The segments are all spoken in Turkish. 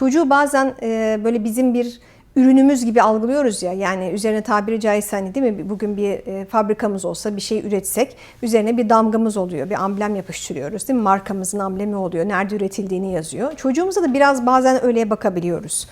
Çocuğu bazen e, böyle bizim bir ürünümüz gibi algılıyoruz ya. Yani üzerine tabiri caizse hani değil mi? Bugün bir e, fabrikamız olsa bir şey üretsek üzerine bir damgamız oluyor. Bir amblem yapıştırıyoruz değil mi? Markamızın amblemi oluyor. Nerede üretildiğini yazıyor. Çocuğumuza da biraz bazen öyle bakabiliyoruz.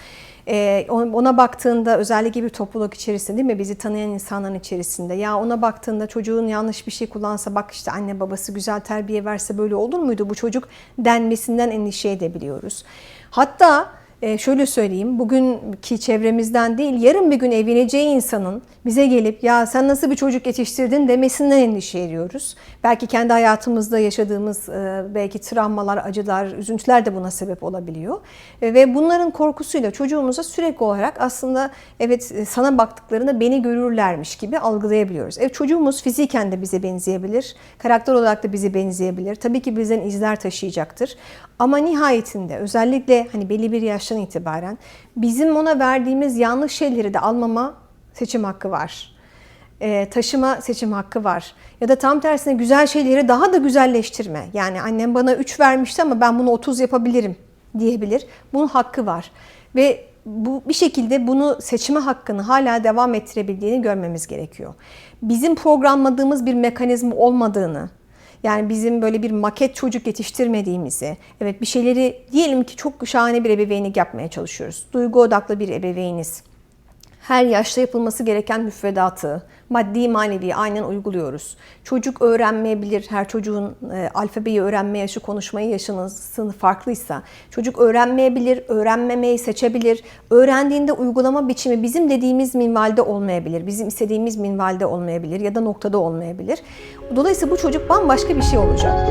Ee, ona baktığında özellikle bir topluluk içerisinde değil mi bizi tanıyan insanların içerisinde ya ona baktığında çocuğun yanlış bir şey kullansa bak işte anne babası güzel terbiye verse böyle olur muydu bu çocuk denmesinden endişe edebiliyoruz. Hatta e, şöyle söyleyeyim, bugünkü çevremizden değil, yarın bir gün evleneceği insanın bize gelip ya sen nasıl bir çocuk yetiştirdin demesinden endişe ediyoruz. Belki kendi hayatımızda yaşadığımız e, belki travmalar, acılar, üzüntüler de buna sebep olabiliyor. E, Ve bunların korkusuyla çocuğumuza sürekli olarak aslında evet e, sana baktıklarında beni görürlermiş gibi algılayabiliyoruz. Evet çocuğumuz fiziken de bize benzeyebilir, karakter olarak da bize benzeyebilir. Tabii ki bizden izler taşıyacaktır. Ama nihayetinde özellikle hani belli bir yaştan itibaren bizim ona verdiğimiz yanlış şeyleri de almama seçim hakkı var. Ee, taşıma seçim hakkı var. Ya da tam tersine güzel şeyleri daha da güzelleştirme. Yani annem bana 3 vermişti ama ben bunu 30 yapabilirim diyebilir. Bunun hakkı var. Ve bu bir şekilde bunu seçme hakkını hala devam ettirebildiğini görmemiz gerekiyor. Bizim programladığımız bir mekanizma olmadığını, yani bizim böyle bir maket çocuk yetiştirmediğimizi, evet bir şeyleri diyelim ki çok şahane bir ebeveynlik yapmaya çalışıyoruz. Duygu odaklı bir ebeveyniz. Her yaşta yapılması gereken müfredatı, maddi manevi aynen uyguluyoruz. Çocuk öğrenmeyebilir, her çocuğun e, alfabeyi öğrenme yaşı, konuşmayı yaşının farklıysa. Çocuk öğrenmeyebilir, öğrenmemeyi seçebilir. Öğrendiğinde uygulama biçimi bizim dediğimiz minvalde olmayabilir, bizim istediğimiz minvalde olmayabilir ya da noktada olmayabilir. Dolayısıyla bu çocuk bambaşka bir şey olacak.